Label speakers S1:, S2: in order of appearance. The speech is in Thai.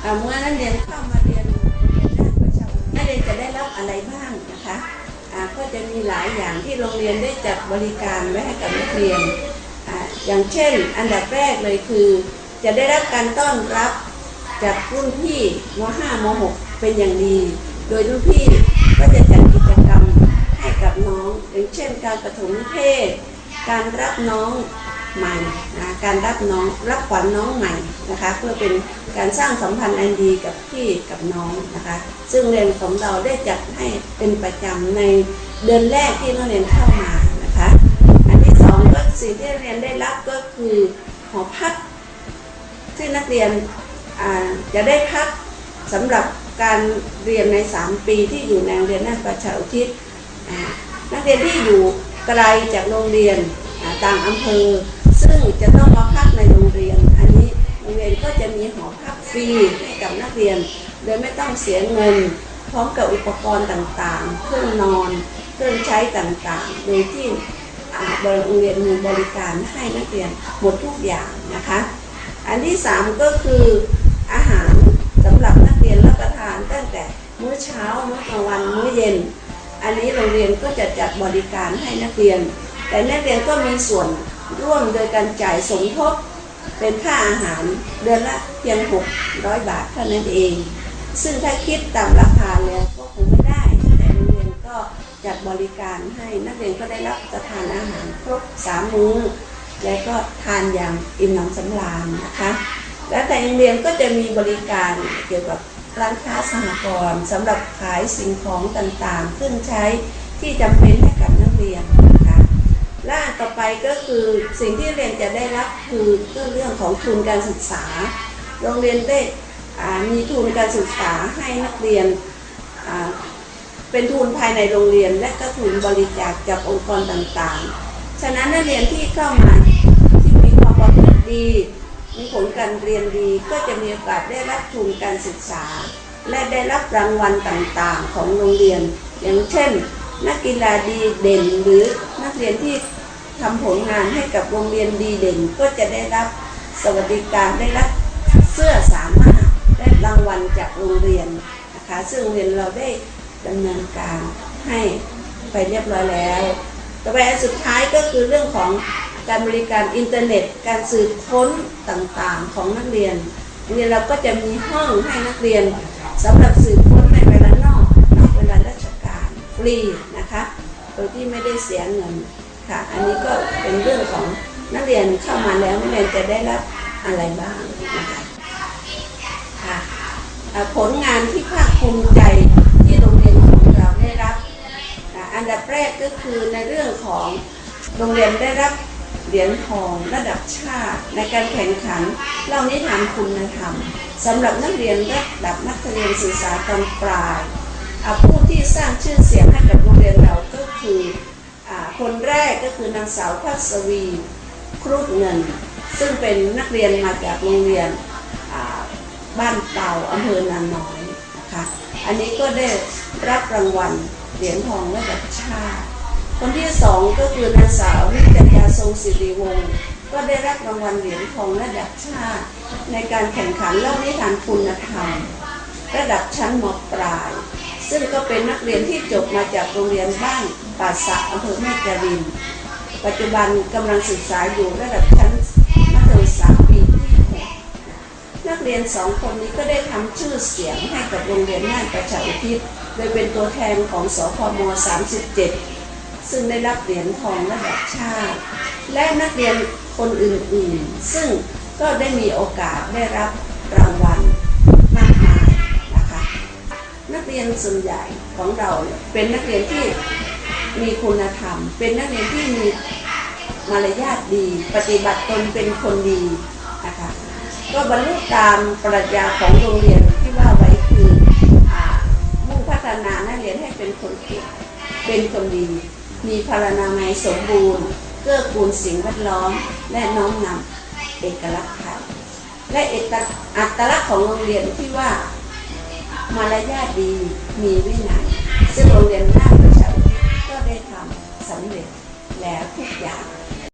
S1: เมื่อนักเรียนเข้ามาเรียนเรียนด้านประชาชนนักเรียนจะได้รับอะไรบ้างนะคะก็จะมีหลายอย่างที่โรงเรียนได้จัดบริการไว้ให้กับนักเรียนออย่างเช่น อันดับแรกเลยคือ จะได้รับการต้อนรับจากรุ่นพี่ม .5 ม .6 เป็นอย่างดี โดยรุ่นพี่ก็จะจัดกิจกรรมให้กับน้อง อย่างเช่น การปฐมนิเทศ การรับน้องใหม่นะ การรับน้องรับขวัญน้องใหม่นะคะ เพื่อเป็นการสร้างสัมพันธ์อันดีกับพี่กับน้องนะคะ ซึ่งเรียนของเราได้จัดให้เป็นประจำในเดือนแรกที่นักเรียนเข้ามานะคะ อันที่สองก็สิ่งที่เรียนได้รับก็คือหอพักที่นักเรียนจะได้พักสำหรับการเรียนใน 3 ปีที่อยู่ในโรงเรียนนาฏประชาอุทิศนักเรียนที่อยู่ไกลจากโรงเรียนต่างอำเภอ ซึ่งจะต้องมาพักในโรงเรียน อันนี้โรงเรียนก็จะมีหอพักฟรีให้กับนักเรียน โดยไม่ต้องเสียเงิน พร้อมกับอุปกรณ์ต่างๆ เครื่องนอน เครื่องใช้ต่างๆ โดยที่โรงเรียนมีบริการให้นักเรียนหมดทุกอย่างนะคะ อันที่สามก็คืออาหารสำหรับนักเรียนรับประทานตั้งแต่มื้อเช้ามื้อกลางวันมื้อเย็น อันนี้โรงเรียนก็จะจัดบริการให้นักเรียน แต่นักเรียนก็มีส่วน ร่วมโดยการจ่ายสมทบเป็นค่าอาหารเดือนละเพียง 600 บาทเท่านั้นเอง ซึ่งถ้าคิดตามราคาแล้วก็คงไม่ได้ แต่โรงเรียนก็จัดบริการให้นักเรียนก็ได้รับประทานอาหารครบสามมื้อ และก็ทานอย่างอิ่มหนำสำราญนะคะ และแต่โรงเรียนก็จะมีบริการเกี่ยวกับร้านค้าสหกรณ์สำหรับขายสิ่งของต่างๆเครื่องใช้ที่จำเป็นให้กับนักเรียน และอันต่อไปก็คือสิ่งที่เรียนจะได้รับคือเรื่องของทุนการศึกษา โรงเรียนได้มีทุนการศึกษาให้นักเรียนเป็นทุนภายในโรงเรียน และก็ทุนบริจาคจากองค์กรต่างๆ ฉะนั้นนักเรียนที่เข้ามาที่มีความประพฤติดี มีผลการเรียนดีก็จะมีโอกาสได้รับทุนการศึกษา และได้รับรางวัลต่างๆของโรงเรียน อย่างเช่น นักกีฬาดีเด่นหรือนักเรียนที่ ทำผลงานให้กับโรงเรียนดีเด่น ก็จะได้รับสวัสดิการได้รับเสื้อสามารถได้รางวัลจากโรงเรียนนะคะซึ่งโรงเรียนเราได้ดำเนินการให้ไปเรียบร้อยแล้ว ต่อไปอันสุดท้ายก็คือเรื่องของการบริการอินเทอร์เน็ต การสืบค้นต่างๆของนักเรียนเรียนเราก็จะมีห้องให้นักเรียนสำหรับสืบค้นในเวลานอกนอกเวลาราชการฟรีนะคะโดยที่ไม่ได้เสียเงิน ค่ะ อันนี้ก็เป็นเรื่องของนักเรียนเข้ามาแล้วนักเรียนจะได้รับอะไรบ้างนะคะค่ะผลงานที่ภาคภูมิใจที่โรงเรียนของเราได้รับ อันดับแรกก็คือในเรื่องของโรงเรียนได้รับเหรียญทองระดับชาติ ในการแข่งขันเล่านิทานคุณธรรมสำหรับนักเรียนระดับมัธยมศึกษาตอนปลายผู้ที่สร้างชื่อเสียงให้กับโรงเรียนเราก็คือ คนแรกก็คือนางสาวพัศวีครุฑเงิน ซึ่งเป็นนักเรียนมาจากโรงเรียนบ้านเต่าอำเภอนาน้อยนะคะอันนี้ก็ได้รับรางวัลเหรียญทองระดับชาติ คนที่สองก็คือนางสาวนิตยาทรงศิริวงศ์ก็ได้รับรางวัลเหรียญทองระดับชาติ ในการแข่งขันเล่านิทานคุณธรรม ระดับชั้นมปลาย ซึ่งก็เป็นนักเรียนที่จบมาจากโรงเรียนบ้านป่าสะอำเภอแม่จรินปัจจุบันกำลังศึกษาอยู่ระดับชั้นมัธยมศึกษาปีที่หกนักเรียนสองคนนี้ก็ได้ทำชื่อเสียงให้กับโรงเรียนน่านประชาอุทิศโดยเป็นตัวแทนของสพม 37 ซึ่งได้รับเหรียญทองระดับชาติ และนักเรียนคนอื่นๆ ซึ่งก็ได้มีโอกาสได้รับรางวัล นักเรียนส่วนใหญ่ของเราเป็นนักเรียนที่มีคุณธรรม เป็นนักเรียนที่มีมารยาทดี ปฏิบัติตนเป็นคนดีนะคะก็บรรลุตามปรัชญาของโรงเรียนที่ว่าไว้คือมุ่งพัฒนานักเรียนให้เป็นคนเก่งเป็นคนดี มีพลานามัยสมบูรณ์ เกื้อกูลสิ่งแวดล้อม และน้อมนำเอกลักษณ์ไทยและเอกอัตลักษณ์ของโรงเรียนที่ว่า มารยาทดีมีวินัยซึ่งโรงเรียนหน้าประชาอุทิศก็ได้ทำสำเร็จแล้วทุกอย่าง